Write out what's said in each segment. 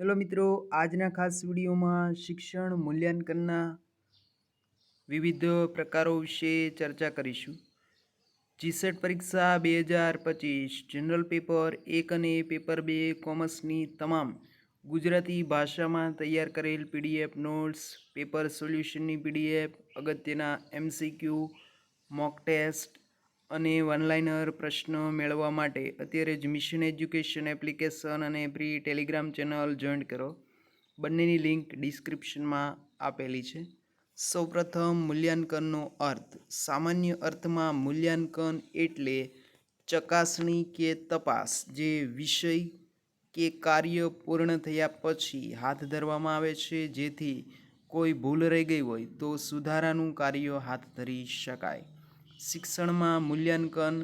Hello મિત્રો, આજના ખાસ વિડીયોમાં શિક્ષણ મૂલ્યાંકનના વિવિધ પ્રકારો વિશે ચર્ચા કરીશું. જીસેટ પરીક્ષા બે હજાર પચીસ, જનરલ પેપર એક અને પેપર બે કોમર્સની તમામ ગુજરાતી ભાષામાં તૈયાર કરેલ પીડીએફ નોટ્સ, પેપર સોલ્યુશનની પીડીએફ, અગત્યના એમસીક્યુ, મોક ટેસ્ટ અને વનલાઇનર પ્રશ્ન મેળવવા માટે અત્યારે જ મિશન એજ્યુકેશન એપ્લિકેશન અને પ્રી ટેલિગ્રામ ચેનલ જોઈન કરો. બંનેની લિંક ડિસ્ક્રિપ્શનમાં આપેલી છે. સૌપ્રથમ મૂલ્યાંકનનો અર્થ. સામાન્ય અર્થમાં મૂલ્યાંકન એટલે ચકાસણી કે તપાસ જે વિષય કે કાર્ય પૂર્ણ થયા પછી હાથ ધરવામાં આવે છે. જેથી કોઈ ભૂલ રહી ગઈ હોય તો સુધારાનું કાર્ય હાથ ધરી શકાય. શિક્ષણમાં મૂલ્યાંકન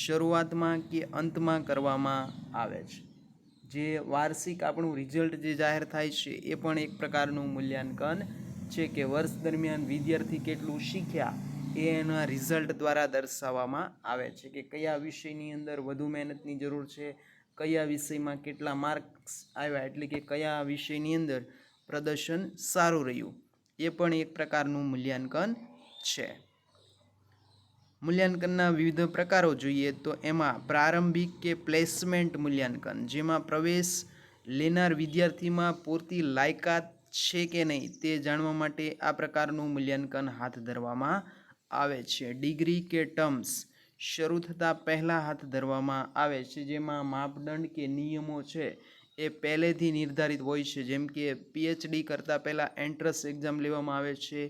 શરૂઆતમાં કે અંતમાં કરવામાં આવે છે. જે વાર્ષિક આપણું રિઝલ્ટ જે જાહેર થાય છે, એ પણ એક પ્રકારનું મૂલ્યાંકન છે કે વર્ષ દરમિયાન વિદ્યાર્થી કેટલું શીખ્યા એ એના રિઝલ્ટ દ્વારા દર્શાવવામાં આવે છે કે કયા વિષયની અંદર વધુ મહેનતની જરૂર છે, કયા વિષયમાં કેટલા માર્ક્સ આવ્યા એટલે કે કયા વિષયની અંદર પ્રદર્શન સારું રહ્યું. એ પણ એક પ્રકારનું મૂલ્યાંકન છે. મૂલ્યાંકનના વિવિધ પ્રકારો જોઈએ તો એમાં પ્રારંભિક કે પ્લેસમેન્ટ મૂલ્યાંકન, જેમાં પ્રવેશ લેનાર વિદ્યાર્થીમાં પૂરતી લાયકાત છે કે નહીં તે જાણવા માટે આ પ્રકારનું મૂલ્યાંકન હાથ ધરવામાં આવે છે. ડિગ્રી કે ટર્મ્સ શરૂ થતાં પહેલાં હાથ ધરવામાં આવે છે, જેમાં માપદંડ કે નિયમો છે એ પહેલેથી નિર્ધારિત હોય છે. જેમ કે પીએચડી કરતાં પહેલાં એન્ટ્રન્સ એક્ઝામ લેવામાં આવે છે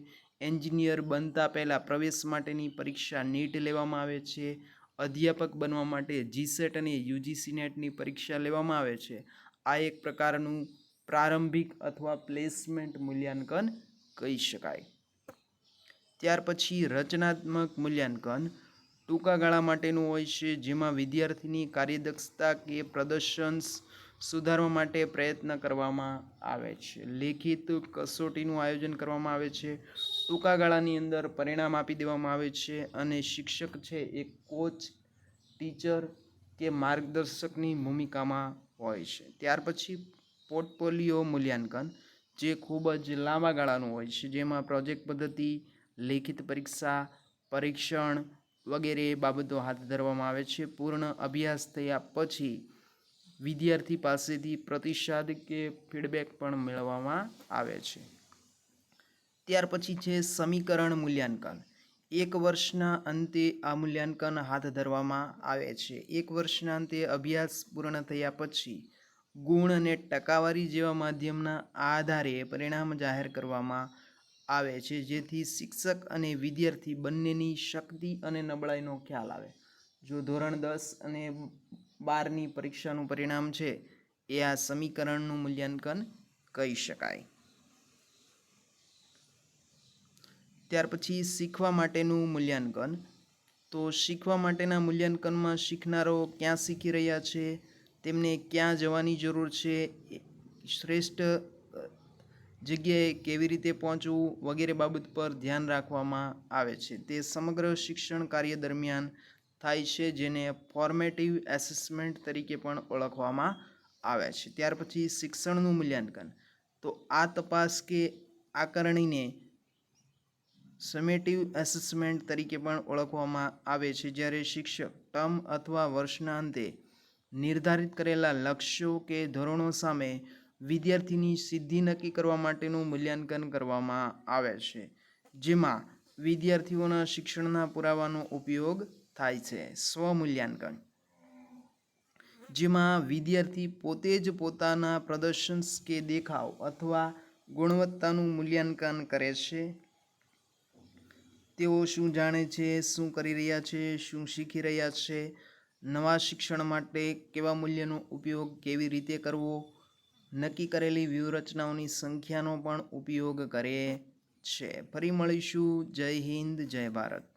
એન્જિનિયર બનતા પહેલાં પ્રવેશ માટેની પરીક્ષા નીટ લેવામાં આવે છે. અધ્યાપક બનવા માટે જીસેટ અને યુજીસી નેટની પરીક્ષા લેવામાં આવે છે. આ એક પ્રકારનું પ્રારંભિક અથવા પ્લેસમેન્ટ મૂલ્યાંકન કહી શકાય. ત્યાર પછી રચનાત્મક મૂલ્યાંકન ટૂંકા ગાળા માટેનું હોય છે, જેમાં વિદ્યાર્થીની કાર્યદક્ષતા કે પ્રદર્શન સુધારવા માટે પ્રયત્ન કરવામાં આવે છે. લેખિત કસોટીનું આયોજન કરવામાં આવે છે. ટૂંકા ગાળાની અંદર પરિણામ આપી દેવામાં આવે છે અને શિક્ષક છે એ કોચ, ટીચર કે માર્ગદર્શકની ભૂમિકામાં હોય છે. ત્યાર પછી પોર્ટફોલિયો મૂલ્યાંકન, જે ખૂબ જ લાંબા ગાળાનું હોય છે, જેમાં પ્રોજેક્ટ પદ્ધતિ, લેખિત પરીક્ષા, પરીક્ષણ વગેરે બાબતો હાથ ધરવામાં આવે છે. પૂર્ણ અભ્યાસ થયા પછી વિદ્યાર્થી પાસેથી પ્રતિસાદ કે ફીડબેક પણ મેળવવામાં આવે છે. ત્યાર પછી છે સમીકરણ મૂલ્યાંકન. એક વર્ષના અંતે આ મૂલ્યાંકન હાથ ધરવામાં આવે છે. એક વર્ષના અંતે અભ્યાસ પૂર્ણ થયા પછી ગુણ અને ટકાવારી જેવા માધ્યમના આધારે પરિણામ જાહેર કરવામાં આવે છે. જેથી શિક્ષક અને વિદ્યાર્થી બંનેની શક્તિ અને નબળાઈનો ખ્યાલ આવે. જો ધોરણ દસ અને બારની પરીક્ષાનું પરિણામ છે, એ આ સમીકરણનું મૂલ્યાંકન કહી શકાય. ત્યાર પછી શીખવા માટેનું મૂલ્યાંકન. તો શીખવા માટેના મૂલ્યાંકનમાં શીખનારો ક્યાં શીખી રહ્યા છે? તેમને ક્યાં જવાની જરૂર છે? શ્રેષ્ઠ જગ્યાએ કેવી રીતે પહોંચવું વગેરે બાબત પર ધ્યાન રાખવામાં આવે છે. તે સમગ્ર શિક્ષણ કાર્ય દરમિયાન થાય છે, જેને ફોર્મેટિવ એસેસમેન્ટ તરીકે પણ ઓળખવામાં આવે છે. ત્યાર પછી શિક્ષણનું મૂલ્યાંકન. તો આ તપાસ કે આકારણીને સમેટિવ એસેસમેન્ટ તરીકે પણ ઓળખવામાં આવે છે, જ્યારે શિક્ષક ટર્મ અથવા વર્ષના અંતે નિર્ધારિત કરેલા લક્ષ્યો કે ધોરણો સામે વિદ્યાર્થીની સિદ્ધિ નક્કી કરવા માટેનું મૂલ્યાંકન કરવામાં આવે છે, જેમાં વિદ્યાર્થીઓના શિક્ષણના પુરાવાનો ઉપયોગ થાય છે, સ્વમૂલ્યાંકન, જેમાં વિદ્યાર્થી પોતે જ પોતાના પ્રદર્શન કે દેખાવ અથવા ગુણવત્તાનું મૂલ્યાંકન કરે છે તેઓ શું જાણે છે, શું કરી રહ્યા છે, શું શીખી રહ્યા છે? નવા શિક્ષણ માટે કેવા મૂલ્યનો ઉપયોગ કેવી રીતે કરવો? નક્કી કરેલી વ્યૂહરચનાઓની સંખ્યાનો પણ ઉપયોગ કરે છે. ફરી મળીશું. જય હિન્દ, જય ભારત.